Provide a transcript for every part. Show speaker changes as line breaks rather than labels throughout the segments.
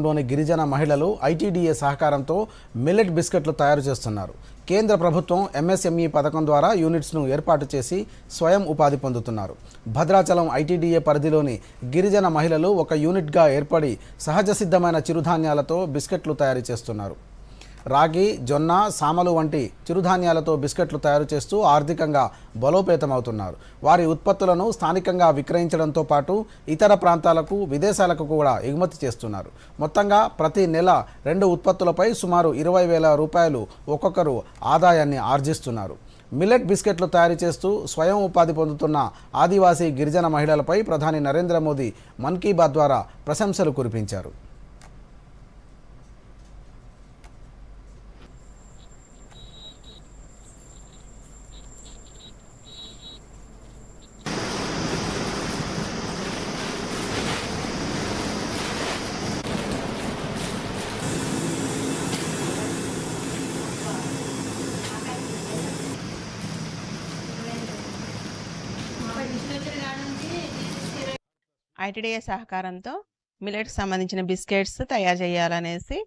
లోని గిరిజన మహిళలు ఐటీడీఏ సహకారంతో మిల్లెట్ బిస్కెట్లు తయారు చేస్తున్నారు. కేంద్ర ప్రభుత్వం ఎంఎస్ఎంఈ పథకం ద్వారా యూనిట్స్ను ఏర్పాటు చేసి స్వయం ఉపాధి పొందుతున్నారు. భద్రాచలం ఐటీడీఏ పరిధిలోని గిరిజన మహిళలు ఒక యూనిట్గా ఏర్పడి సహజ సిద్ధమైన చిరుధాన్యాలతో బిస్కెట్లు తయారు చేస్తున్నారు. రాగి జొన్న సామలు వంటి చిరుధాన్యాలతో బిస్కెట్లు తయారు చేస్తూ ఆర్థికంగా బలోపేతమవుతున్నారు. వారి ఉత్పత్తులను స్థానికంగా విక్రయించడంతో పాటు ఇతర ప్రాంతాలకు విదేశాలకు కూడా ఎగుమతి చేస్తున్నారు. మొత్తంగా ప్రతి నెల రెండు ఉత్పత్తులపై సుమారు ఇరవై వేల రూపాయలు ఒక్కొక్కరు ఆదాయాన్ని ఆర్జిస్తున్నారు. మిల్లెట్ బిస్కెట్లు తయారు చేస్తూ స్వయం ఉపాధి పొందుతున్న ఆదివాసీ గిరిజన మహిళలపై ప్రధాని నరేంద్ర మోదీ మన్ కీ బాత్ ద్వారా ప్రశంసలు కురిపించారు.
ఐటీడీఏ సహకారంతో మిల్లెట్స్ సంబంధించిన బిస్కెట్స్ తయారు చేయాలనేసి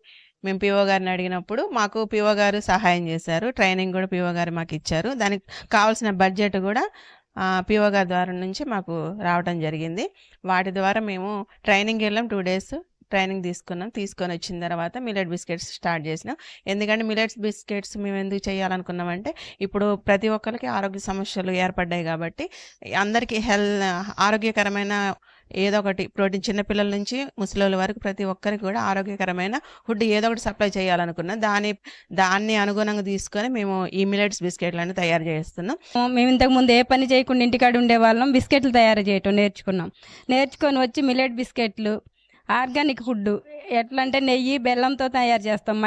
మేము పిఓ గారిని అడిగినప్పుడు మాకు పిఓ గారు సహాయం చేశారు. ట్రైనింగ్ కూడా పిఓ గారు మాకు ఇచ్చారు. దానికి కావాల్సిన బడ్జెట్ కూడా పిఓ గారి ద్వారా నుంచి మాకు రావడం జరిగింది. వాటి ద్వారా మేము ట్రైనింగ్ వెళ్ళాం. టూ డేస్ ట్రైనింగ్ తీసుకున్నాం. తీసుకొని వచ్చిన తర్వాత మిలెట్ బిస్కెట్స్ స్టార్ట్ చేసినాం. ఎందుకంటే మిలెట్స్ బిస్కెట్స్ మేము ఎందుకు చేయాలనుకున్నామంటే ఇప్పుడు ప్రతి ఒక్కరికి ఆరోగ్య సమస్యలు ఏర్పడ్డాయి కాబట్టి అందరికీ హెల్త్ ఆరోగ్యకరమైన ఏదో ఒకటి ప్రోటీన్ చిన్నపిల్లల నుంచి ముసలి వరకు ప్రతి ఒక్కరికి కూడా ఆరోగ్యకరమైన ఫుడ్ ఏదో ఒకటి సప్లై చేయాలనుకున్నాం. దాని దాన్ని అనుగుణంగా తీసుకొని మేము ఈ మిలెట్స్ బిస్కెట్లను తయారు చేస్తున్నాం.
మేము ఇంతకు ముందు ఏ పని చేయకుండా ఇంటికాడ ఉండేవాళ్ళం బిస్కెట్లు తయారు చేయటం నేర్చుకున్నాం. నేర్చుకొని వచ్చి మిలెట్ బిస్కెట్లు ఆర్గానిక్ ఫుడ్ ఎట్లా అంటే నెయ్యి బెల్లంతో తయారు చేస్తాం.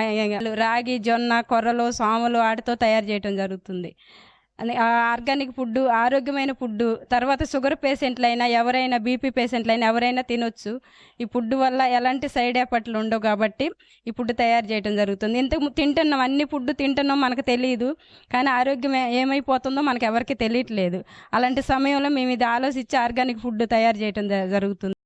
రాగి జొన్న కొర్రలు సోమలు వాటితో తయారు చేయటం జరుగుతుంది. ఆ ఆర్గానిక్ ఫుడ్ ఆరోగ్యమైన ఫుడ్ తర్వాత షుగర్ పేషెంట్లైనా ఎవరైనా బీపీ పేషెంట్లైనా ఎవరైనా తినొచ్చు. ఈ ఫుడ్ వల్ల ఎలాంటి సైడ్ ఎఫెక్ట్లు ఉండవు కాబట్టి ఈ ఫుడ్ తయారు చేయడం జరుగుతుంది. ఇంతకు తింటున్నాం. అన్ని ఫుడ్ తింటున్నాం మనకు తెలియదు కానీ ఆరోగ్యం ఏమైపోతుందో మనకు ఎవరికి తెలియట్లేదు. అలాంటి సమయంలో మేము ఇది ఆలోచించి ఆర్గానిక్ ఫుడ్ తయారు చేయడం జరుగుతుంది.